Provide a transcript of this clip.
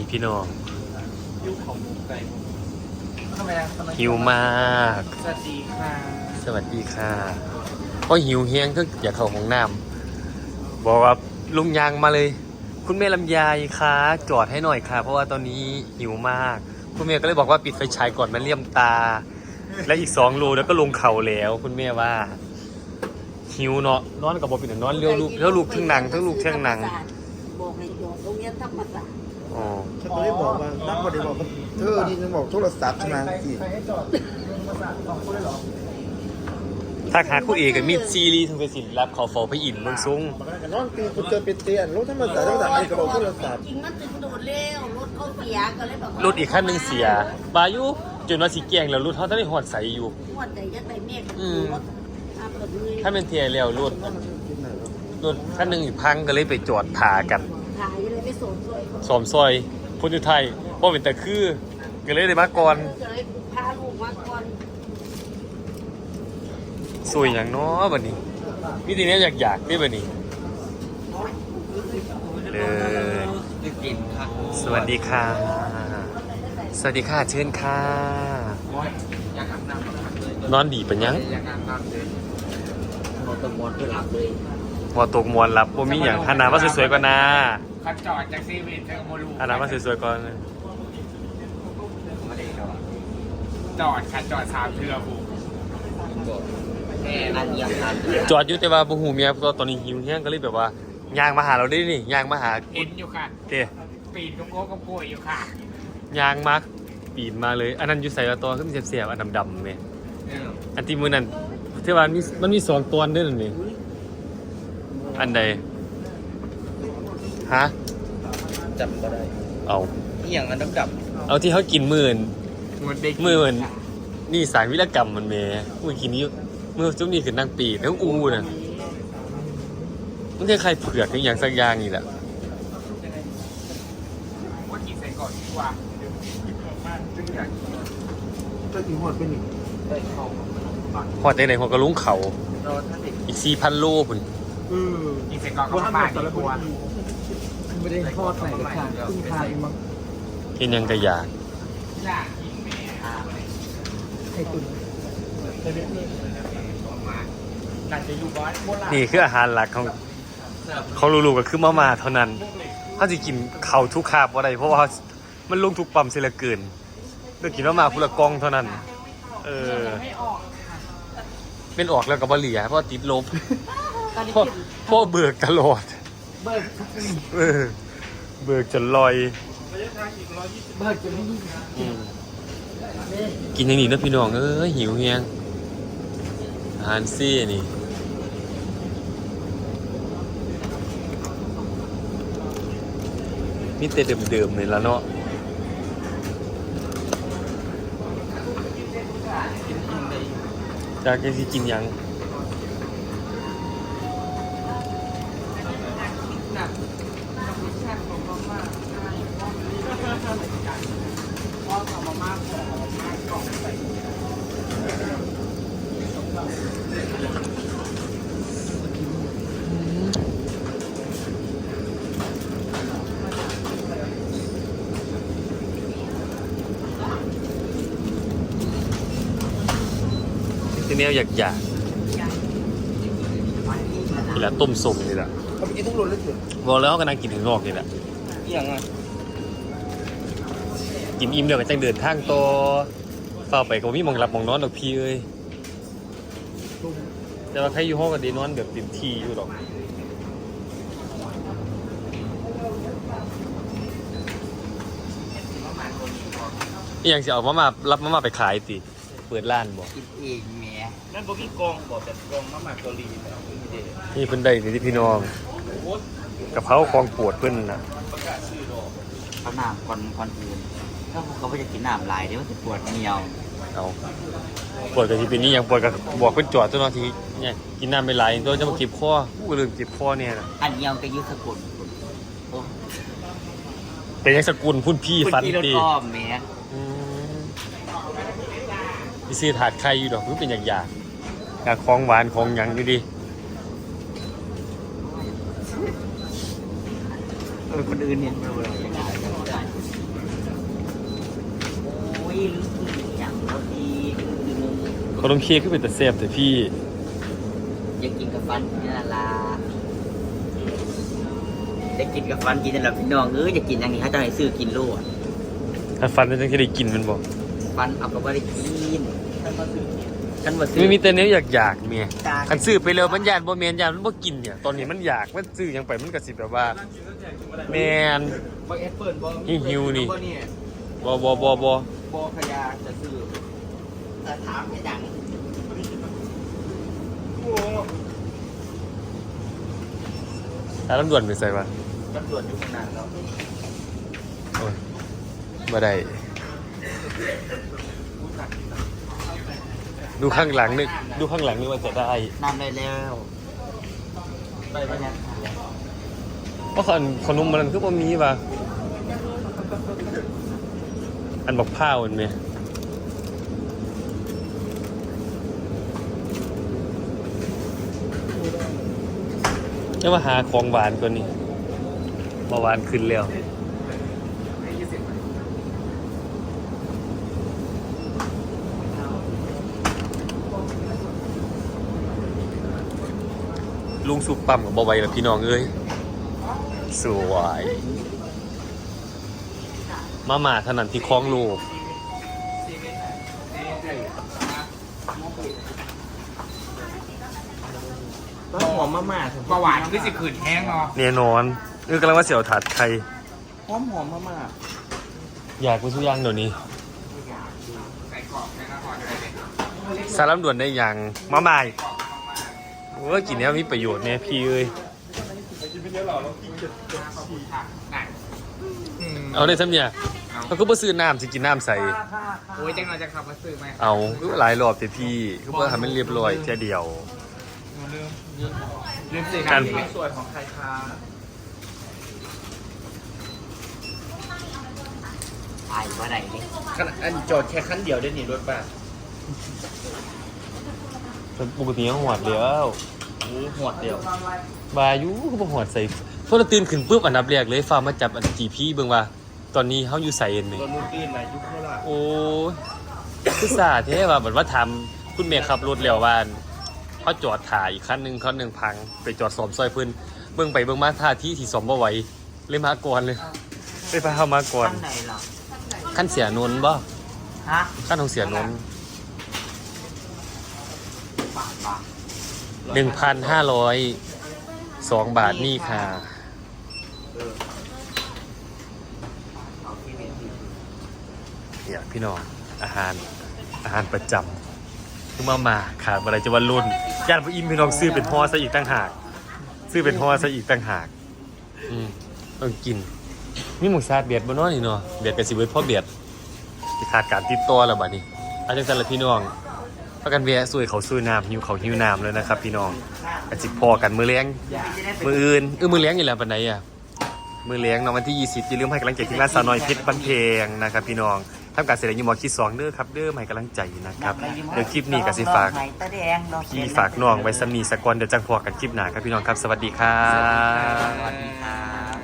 นี่พี่น้องยุคของมุกไก่ทำไมอะทำไมหิวมาก สวัสดีค่ะสวัสดีค่ะก็หิวเฮียงก็อยากเข้าห้องน้ำบอกว่าลุงยางมาเลย คุณแม่ลำไยคะจอดให้หน่อยค่ะ เพราะว่าตอนนี้หิวมาก คุณแม่ก็เลยบอกว่าปิดไฟฉายก่อนมันเลี่ยมตา และอีกสองโลแล้วก็ลงเข่าแล้ว คุณแม่ว่าหิวเนาะนอนกับบอปิดนอนเลี้ยวลูกเลี้ยวลูกทั้งหนังทั้งลูกทั้งหนังบอกให้จอดโรงเรียนธรรมศาสตร์ อ๋อฉันก็เลยบอกว่าตั้งประเด็นบอกว่าเธอที่ฉันบอกโทรศัพท์ใช่ไหมสิใครให้จอดเรื่องภาษาสองคนเลยเหรอถ้าหาคู่เอกกับมีซีรีส์ทางเฟซบุ๊กรับขอฟอไปอินเมืองซุ้งมันก็นอนตีคุณเจอเป็นเตียนรถธรรมศาสตร์ธรรมศาสตร์ไอ้กระบอกโทรศัพท์จริงมันถึงโดดเร็วรถเขาเสียก็เลยแบบว่ารถอีกขั้นหนึ่งเสียบายุจนว่าสีแกงแล้วรถเขาต้องได้หอดใสอยู่หัวใจยัดไปเมฆอืมรถอาเปิดเลยถ้าเป็นเทียแล้วรถคิดไหนวะรถขั้นหนึ่งอีกพังก็เลยไปจอดถ่ากัน ขายเลยไปสวนด้วยสอมซอยพุทธไทยเพราะเป็นแต่คือก็เลยได้มาก่อนก็เลยพาลูกมาก่อนสวยอย่างน้อบัดนี้มีทีนี้อยากอยากๆได้บัดนี้เลยจะกินค่ะสวัสดีค่ะ สวัสดีค่ะเชิญค่ะอยากอาบน้ำเลยนอนดีปะยังอยากอาบน้ำเลยพอตะมอนเพื่อหลับเลย พอตกมวนรับว่ามีอย่างพานาว่าสวยๆกว่านาขับจอดจากซีวิตเธอโมลูพานาว่าสวยๆก่อนไม่ได้จอดจอดค่ะจอดสามเทือบุกแค่นั้นยังทันจอดอยู่แต่ว่าบ่หูเมียเพราะตอนนี้หิวแห้งก็เลยแบบว่าย่างมาหาเราได้นี่ย่างมาหาเห็นอยู่ค่ะเต้ปีนกระโก้กระโก้อยู่ค่ะย่างมาปีนมาเลย อันนั้นอยู่ใส่ละตัวก็มีเสียบๆอันดำๆเมอันที่มือนั้นที่ว่ามีมันมีสองตัวด้วยนั่นนี่อั นใดฮะจำก็ได้เอานี่อย่างนั้นน้ำดับเอาที่เขากินมื่นมันเด็กมือมันนี่สารวิรกรรมมันเมมือกินนี้มือจุ่มนี่คือนางปีกทั้งอูน่ะมันคือใครเผือกอย่างอย่างสักอย่างนี่แหละว่ากินใส่ก่อนดีกว่าเดี๋ยวกินออกมาจึงอยากกินก็ถึงหอดเป็นหนึ่งได้เข้าบักพอดในหัวกระลุงเขาเราถ้าเด็กอีกสี่พันโลพุ่น เออกินใส่ก่อนเข้าบ้าดีกว่าไม่ได้ทอดไหนกับทางขึ้นทางมั้งเห็นยังกระยากอากกินแม่อาเลยไข่ตุ๋นนี่คืออาหารหลักของของลูกๆก็คือมาม่าเท่านั้นเขาจะกินเขาทุกคาบว่าไรเพราะว่ามันลงทุกปั๊มเสียเหลือเกินเลือกกินมาม่าพุละกองเท่านั้น เออ เป็นออกแล้วกับบเหลียเพราะติดลบ ตอนนี้เพราะเพราะเบิกตลอดเบิร์ดทุกปีเออเบิกจนลอยเบิร์ดจะไม่ยิ่งอืมกินอย่างนี้นะพี่น้องเอ้ยหิวเฮียงอาหารซี่นี่มีแต่เดิมๆเลยละเนาะจากจะสิกินหยัง ทีนี้อยากอยากนี่แหละต้มส้มนี่แหละเขาไปกินทุกรถเลยสิบอกแล้วเขากำลังกินถึงนอกนี่แหละนี่อย่างอะ กินอิ่มเดี๋ยวก็จังเดินทางต่อเฝ้าไปก็บ่มีหมองหลับหมองนอนดอกพี่เอ้ยแต่ว่าใครอยู่ห้องก็ไดีนอนแบบเต็มที่อยู่ดอกอหยังสิเอามามารับมามาไปขายติ เปิดร้านบ่กินเองแหม่นั่นบอกพี่กองบอกแต่กองมาหมักเกาหลีแล้วไม่มีเด็ดนี่เพิ่นได้นี่ที่พี่น้องกะเพราของปวดเพิ่นน่ะเขาน้ำก่อนก่อนอื่น ถ้าพวกเขาไม่จะกินน้ำลายเดี๋ยวมันจะปวดเหนียวเอาปวดก็สิเป็นนี่ยังปวดก็บอกเพิ่นจอดตัวเนาะที่เนี่ยกินน้ำไม่ไหลตัวจะมาเก็บคอกูลืมเก็บคอเนี่ยน่ะอันเหนียวก็อยุสกุลโอ้เป็นยังสกุลพุ่นพี่คุณฟันขี่รถตีอ้อมแหม่อืมพี่ซื้อถาดไข่อยู่ดอกคือเป็นอย่างอยากอยากของหวานของหยังอยู่ดิเออคนอื่นเห็นมาเลย กินอย่างรสดีคือมุม ขนมเค้กคือเป็นแต่แซ่บแต่พี่อยากกินกับฟันนี่ละลาได้กินกับฟันกินนั่นแหละพี่น้องเอออยากกินอย่างนี้เขาจะให้ซื้อกินโลดถ้าฟันเป็นจังที่ได้กินมันบอกฟันเอาก็ไม่ได้กินฉันมาซื้อไม่มีแต่เนี้ยอยากอยากๆเมียจ้าคันซื้อไปเลยมันยานบ่แมนยานมันบ่กินเนี่ยตอนนี้มันอยากมันซื้อหยังไปมันก็สิแบบว่าแมนบางเอสเปิดบอหิวๆนี่เนี่ยบ่บ่บ่บ่บอขยาจะซื้อ แต่ถามไม่ดังโอ้ถ้าลำด่วนไปใส่ปะตำรวจอยู่ข้างหน้าแล้วโอ้ยบ่ได้ ดูข้างหลังนึกดูข้างหลังนึกว่าจะได้ นำได้แล้วไปไปยังเพราะขนขนมมันคือบ่มีปะอันบอกผ้ามันไหม จะมาหาของหวานก่อนนี่มาหวานขึ้นแล้วลุงสุปปั๊มกับบอไวแล้วพี่น้องเอ้ยสวยมาหมาถนันที่คล้องลูก ก็หอมมากๆประหวานคือสิขืนแห้งเนาะแน่นอนเออกำลังว่าเสียวถาดไทยหอมหอมมากอยากไปสุย่างเดี๋ยวนี้ใส่กรอบในนครอะไรเนี่ยสารลำด่วนได้ยังมาใหม่โอ้ยกินเนี้ยมีประโยชน์เนี่ยพี่เอ้ยค่ะไหนอืมเอาได้ทำเนี่ยเขาก็บ่ซื้อน้ำสิกินน้ำใส่ โอ้ยจังเราจะขับมาซื้อไหมเอาหลายรอบแต่พี่ก็บ่ทำให้เรียบร้อยแค่เดียว ลืมลืมสีกันที่ไม่สวยของใครคะๆไปว่าไหนนี่อันโจทย์แค่ขั้นเดียวได้หนีรถบ้านปกติเขาหอดเดียวอู้หวดเดียวบายุเขาบอกหอดใส่พอเราตื่นขึ้นปุ๊บอันดับแรกเลยฟ้ามาจับอันจีพี่เบิ่งว่า ตอนนี้เขาอยู่ใส่เอ็นไหมรถรุ่นอื่นมายุคเท่าไหร่โอ้ยคือสาแท้ว่าแบบว่าทำคุณเมย์ขับรถแล้วว่า เขาจอดถ่ายอีกคันหนึ่งคันหนึ่งพัง ไปจอดสอมซอยเพิ่นเบิ่งไปเบิ่งมาท่าที่ที่สอมบ่ไหวเลยมาก่อนเลยเลยพาเขามาก่อนข้างไหนเหรอขั้นเสียนนท์บ่ฮะขั้นของเสียนนท์บาทบาทหนึ่งพันห้าร้อยสองบาทนี่ค่ะเอาที่เป็นที่ เนี่ยพี่น้องอาหารอาหารประจำ คือมามาขาดอะไรจะวันรุ่นย่านพระอินทร์พี่น้องซื้อเป็นห่อซะอีกตั้งหาก ซื้อเป็นห่อซะอีกตั้งหาก อืมต้องกินมีหมูซาดเบียดบนนอนี่เนาะเบียดกับสิเบิดพ่อเบียดที่ขาดการติดต่อแล้วบัดนี้อาจารย์สันละพี่น้องพากันแวะซุยเขาซุยน้ำหิวเขาหิวน้ำเลยนะครับ พี่น้องอาจิพอกันมือเลี้ยงมืออื่นเออมือเลี้ยงอยู่แล้วปันไหนอะมือเลี้ยงเนาะวันที่ 20อย่าลืมให้กำลังใจที่ร้านสาวน้อยเพชรบันเพงนะครับพี่น้อง ทำการเสร็จแล้วอยูหมอคิดสองเด้อครับเด้อให้กำลังใจนะครับเดี๋ยวคลิปนี้ก็สิฝากไหนตาแดงดอกพี่ฝากน้องไว้สำนีสกอนเดี๋ยวจังพอกันคลิปหน้าครับพี่น้องครับสวัสดีครัสวัสบดีครับ